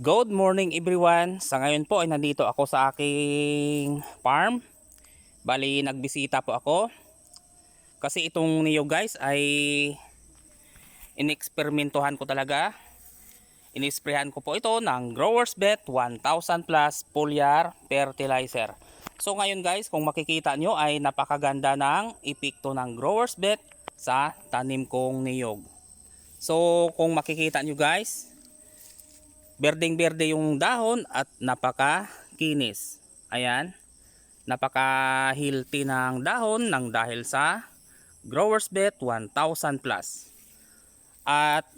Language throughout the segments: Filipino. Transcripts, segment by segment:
Good morning everyone. Sa ngayon po ay nandito ako sa aking farm. Bali nagbisita po ako. Kasi itong niyo guys ay ineksperimentuhan ko talaga. Inisprehan ko po ito ng Growers Bet 1000 plus foliar fertilizer. So ngayon guys, kung makikita nyo ay napakaganda ng epekto ng Growers Bet sa tanim kong niyog. So kung makikita nyo guys, berdeng berde yung dahon at napaka kinis. Ayan. Napaka healthy ng dahon ng dahil sa Growers Bet 1000 plus. At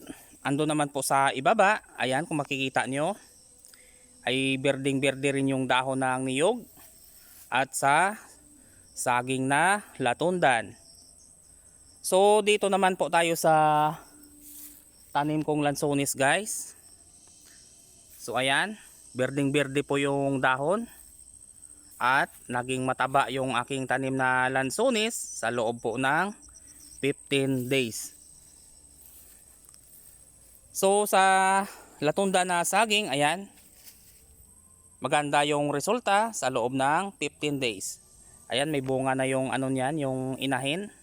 ando naman po sa ibaba, ayan kung makikita nyo, ay berdeng berde rin yung dahon ng niyog at sa saging na latundan. So dito naman po tayo sa tanim kong lansones guys. So ayan, berdeng-berde po yung dahon. At naging mataba yung aking tanim na lansones sa loob po ng 15 days. So sa latunda na saging, ayan, maganda yung resulta sa loob ng 15 days. Ayan, may bunga na yung ano niyan, yung inahin.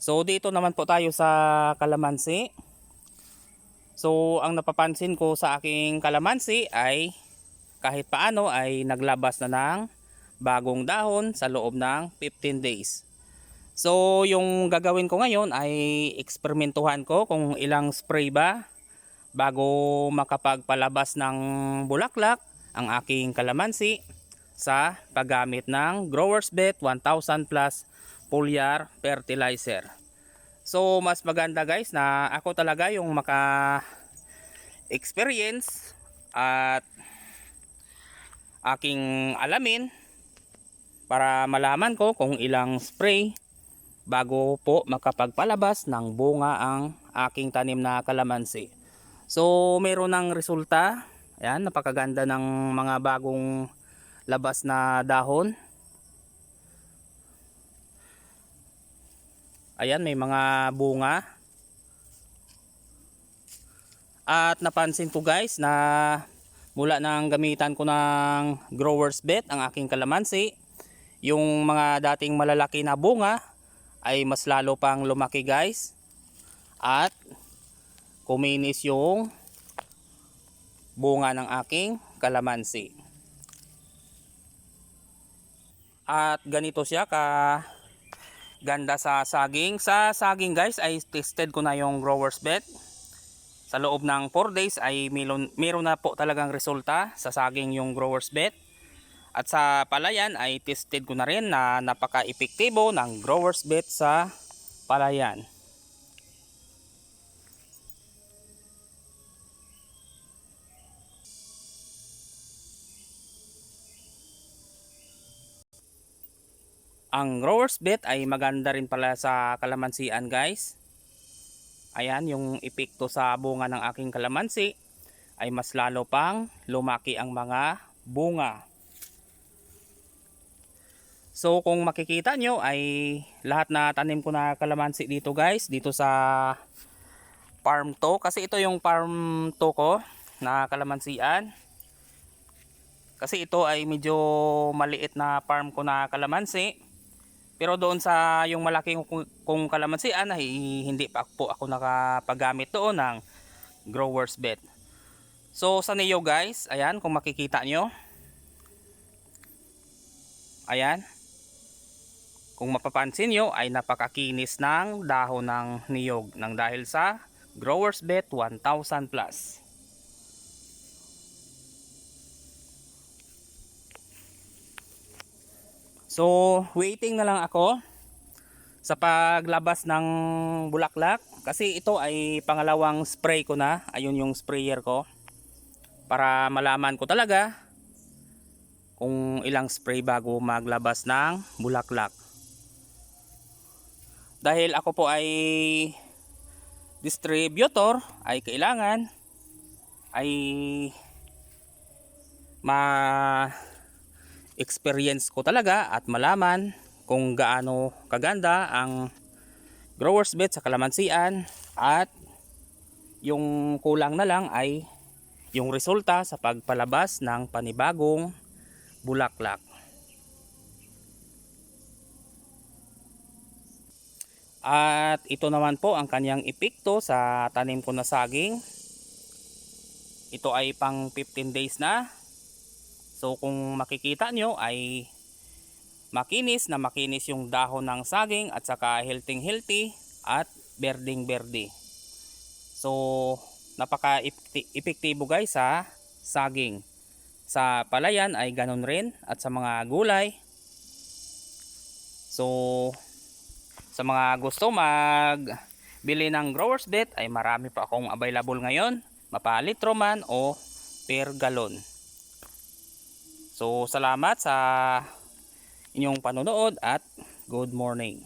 So dito naman po tayo sa kalamansi. So, ang napapansin ko sa aking kalamansi ay kahit paano ay naglabas na ng bagong dahon sa loob ng 15 days. So, yung gagawin ko ngayon ay eksperimentuhan ko kung ilang spray ba bago makapagpalabas ng bulaklak ang aking kalamansi sa paggamit ng Growers Bet 1000 plus foliar fertilizer. So mas maganda guys na ako talaga yung maka experience at aking alamin para malaman ko kung ilang spray bago po makapagpalabas ng bunga ang aking tanim na kalamansi. So meron ng resulta. Ayan, napakaganda ng mga bagong labas na dahon. Ayan, may mga bunga. At napansin ko guys na mula nang gamitan ko ng growers bet ang aking kalamansi, yung mga dating malalaki na bunga ay mas lalo pang lumaki guys. At kuminis yung bunga ng aking kalamansi. At ganito siya ka ganda sa saging. Sa saging guys ay tested ko na yung growers bet. Sa loob ng 4 days ay meron, meron na po talagang resulta sa saging yung growers bet. At sa palayan ay tested ko na rin na napaka-epektibo ng growers bet sa palayan. Ang growers bet ay maganda rin pala sa kalamansian guys. Ayan yung epekto sa bunga ng aking kalamansi ay mas lalo pang lumaki ang mga bunga. So kung makikita nyo ay lahat na tanim ko na kalamansi dito guys dito sa farm to kasi ito yung farm to ko na kalamansian. Kasi ito ay medyo maliit na farm ko na kalamansi. Pero doon sa yung malaki kong kalamansian ay hindi pa po ako nakapagamit doon ng growers bed. So sa niyo guys, ayan kung makikita nyo. Ayan. Kung mapapansin nyo ay napakakinis ng dahon ng niyog ng dahil sa growers bed 1000 plus. So, waiting na lang ako sa paglabas ng bulaklak kasi ito ay pangalawang spray ko na. Ayun yung sprayer ko. Para malaman ko talaga kung ilang spray bago maglabas ng bulaklak. Dahil ako po ay distributor ay kailangan ay ma experience ko talaga at malaman kung gaano kaganda ang growers bed sa kalamansian at yung kulang na lang ay yung resulta sa pagpalabas ng panibagong bulaklak. At ito naman po ang kanyang epekto sa tanim ko na saging. Ito ay pang 15 days na. So kung makikita nyo ay makinis na makinis yung dahon ng saging at saka healthy healthy at berding berde. So napaka epektibo guys sa saging. Sa palayan ay ganun rin at sa mga gulay. So sa mga gusto mag bili ng growers bet ay marami pa akong available ngayon. Mapalitro man o per galon. So salamat sa inyong panonood at good morning.